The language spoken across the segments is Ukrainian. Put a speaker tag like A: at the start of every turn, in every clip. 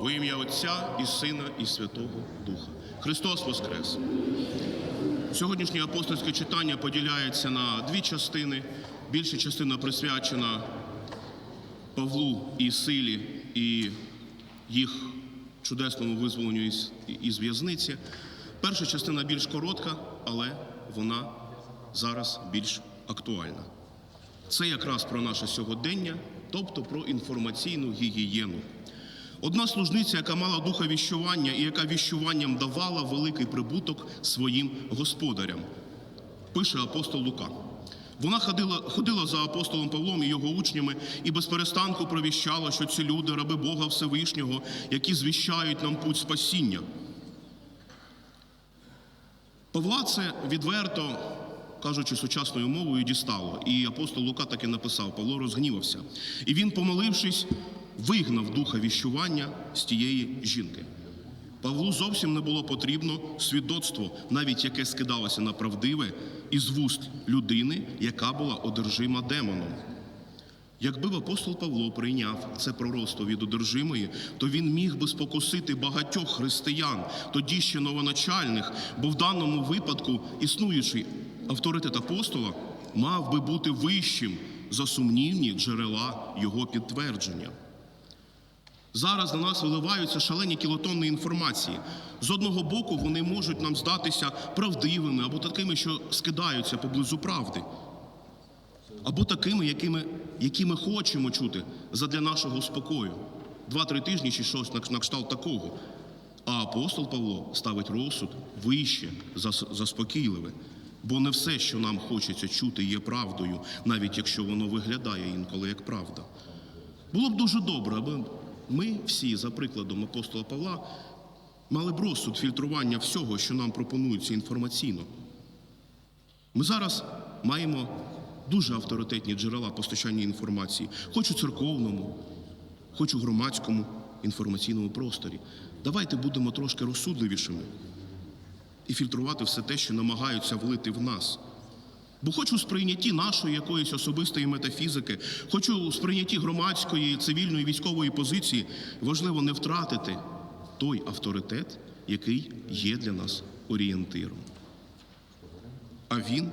A: Во ім'я Отця і Сина, і Святого Духа. Христос Воскрес! Сьогоднішнє апостольське читання поділяється на дві частини. Більша частина присвячена Павлу і силі, і їх чудесному визволенню із, із в'язниці. Перша частина більш коротка, але вона зараз більш актуальна. Це якраз про наше сьогодення, тобто про інформаційну гігієну. Одна служниця, яка мала духа віщування і яка віщуванням давала великий прибуток своїм господарям, пише апостол Лука. Вона ходила, ходила за апостолом Павлом і його учнями і без перестанку провіщала, що ці люди, раби Бога Всевишнього, які звіщають нам путь спасіння. Павла це відверто, кажучи сучасною мовою, дістало. І апостол Лука так і написав: Павло розгнівався. І він, помолившись, вигнав духа віщування з тієї жінки. Павлу зовсім не було потрібно свідоцтво, навіть яке скидалося на правдиве, із вуст людини, яка була одержима демоном. Якби б апостол Павло прийняв це пророцтво від одержимої, то він міг би спокусити багатьох християн, тоді ще новоначальних, бо в даному випадку існуючий авторитет апостола мав би бути вищим за сумнівні джерела його підтвердження. Зараз на нас виливаються шалені кілотонни інформації. З одного боку, вони можуть нам здатися правдивими або такими, що скидаються поблизу правди, або такими, якими, які ми хочемо чути задля нашого спокою. Два-три тижні чи щось на, кшталт такого. А апостол Павло ставить розсуд вище за, за спокійливе. Бо не все, що нам хочеться чути, є правдою, навіть якщо воно виглядає інколи як правда. Було б дуже добре, аби ми всі, за прикладом апостола Павла, мали б розсуд фільтрування всього, що нам пропонується інформаційно. Ми зараз маємо дуже авторитетні джерела постачання інформації, хоч у церковному, хоч у громадському інформаційному просторі. Давайте будемо трошки розсудливішими і фільтрувати все те, що намагаються влити в нас. Бо хоч у сприйнятті нашої якоїсь особистої метафізики, хоч у сприйнятті громадської, цивільної, військової позиції, важливо не втратити той авторитет, який є для нас орієнтиром. А він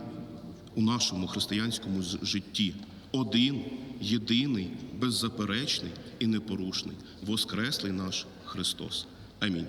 A: у нашому християнському житті один, єдиний, беззаперечний і непорушний, воскреслий наш Христос. Амінь.